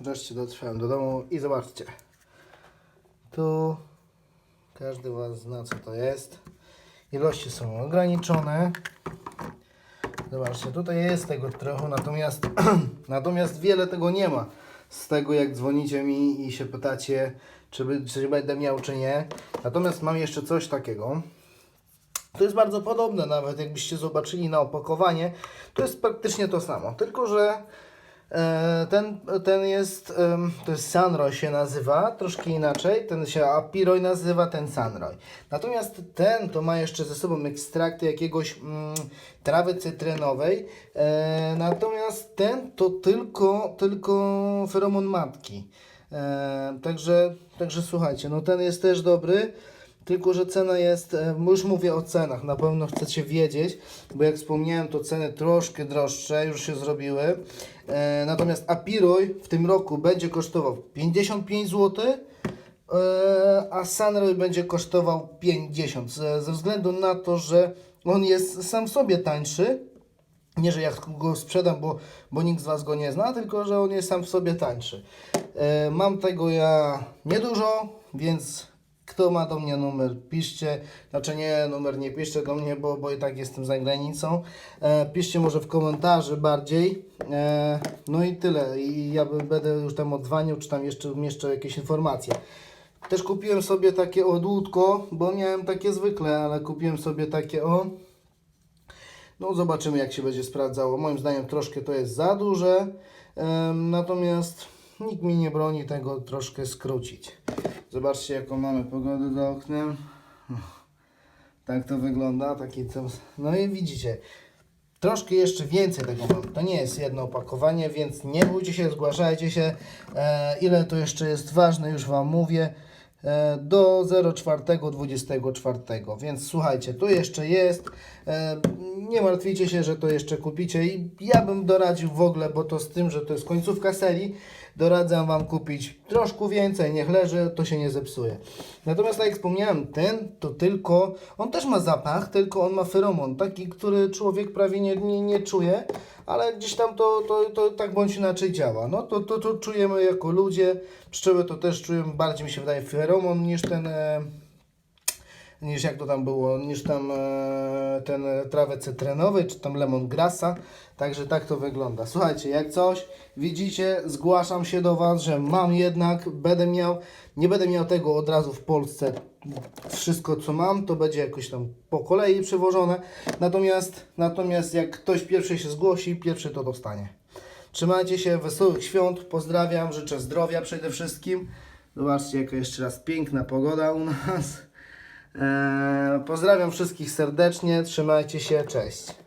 wreszcie dotrwałem do domu i zobaczcie. Tu każdy Was zna co to jest. Ilości są ograniczone. Zobaczcie, tutaj jest tego trochę, natomiast, natomiast wiele tego nie ma. Z tego jak dzwonicie mi i się pytacie, czy, czy będę miał, czy nie. Natomiast mam jeszcze coś takiego. To jest bardzo podobne, nawet jakbyście zobaczyli na opakowanie, to jest praktycznie to samo, tylko że ten, ten jest, to jest Sunroy się nazywa, troszkę inaczej, ten się Apiroy nazywa, ten Sunroy. Natomiast ten to ma jeszcze ze sobą ekstrakty jakiegoś mm, trawy cytrynowej, e, natomiast ten to tylko, tylko feromon matki. E, także, także słuchajcie, no ten jest też dobry. Tylko, że cena jest, e, już mówię o cenach, na pewno chcecie wiedzieć, bo jak wspomniałem, to ceny troszkę droższe już się zrobiły. E, natomiast Apiroy w tym roku będzie kosztował 55 zł, e, a Sunroy będzie kosztował 50, ze, względu na to, że on jest sam sobie tańszy. Nie, że ja go sprzedam, bo, bo nikt z Was go nie zna, tylko że on jest sam w sobie tańszy. Mam tego ja niedużo, więc kto ma do mnie numer, piszcie. Znaczy nie, numer nie piszcie do mnie, bo, bo i tak jestem za granicą. E, piszcie może w komentarze bardziej. E, no i tyle. I ja będę już tam odzwaniał, czy tam jeszcze umieszczę jakieś informacje. Też kupiłem sobie takie odłódko, bo miałem takie zwykle, ale kupiłem sobie takie o. No zobaczymy jak się będzie sprawdzało. Moim zdaniem troszkę to jest za duże. Em, natomiast nikt mi nie broni tego troszkę skrócić. Zobaczcie jaką mamy pogodę za oknem. Tak to wygląda. Taki tam... No i widzicie. Troszkę jeszcze więcej tego mam. To nie jest jedno opakowanie, więc nie bójcie się, zgłaszajcie się. E, ile to jeszcze jest ważne, już Wam mówię. E, do 04.24. Więc słuchajcie, tu jeszcze jest. E, nie martwijcie się, że to jeszcze kupicie. I ja bym doradził w ogóle, bo to z tym, że to jest końcówka serii, doradzam Wam kupić troszkę więcej, niech leży, to się nie zepsuje. Natomiast tak jak wspomniałem, ten to tylko, on też ma zapach, tylko on ma feromon, taki, który człowiek prawie nie, nie, nie czuje, ale gdzieś tam to, to, to tak bądź inaczej działa. No to, to, to czujemy jako ludzie, pszczoły to też czują, bardziej mi się wydaje feromon niż ten... E, niż jak to tam było, niż tam e, ten trawę cytrynowy, czy tam lemongrassa. Także tak to wygląda. Słuchajcie, jak coś widzicie, zgłaszam się do Was, że mam jednak, będę miał, nie będę miał tego od razu w Polsce. Wszystko co mam, to będzie jakoś tam po kolei przewożone. Natomiast, natomiast jak ktoś pierwszy się zgłosi, pierwszy to dostanie. Trzymajcie się, wesołych świąt, pozdrawiam, życzę zdrowia przede wszystkim. Zobaczcie, jaka jeszcze raz piękna pogoda u nas. Eee, pozdrawiam wszystkich serdecznie, trzymajcie się, cześć.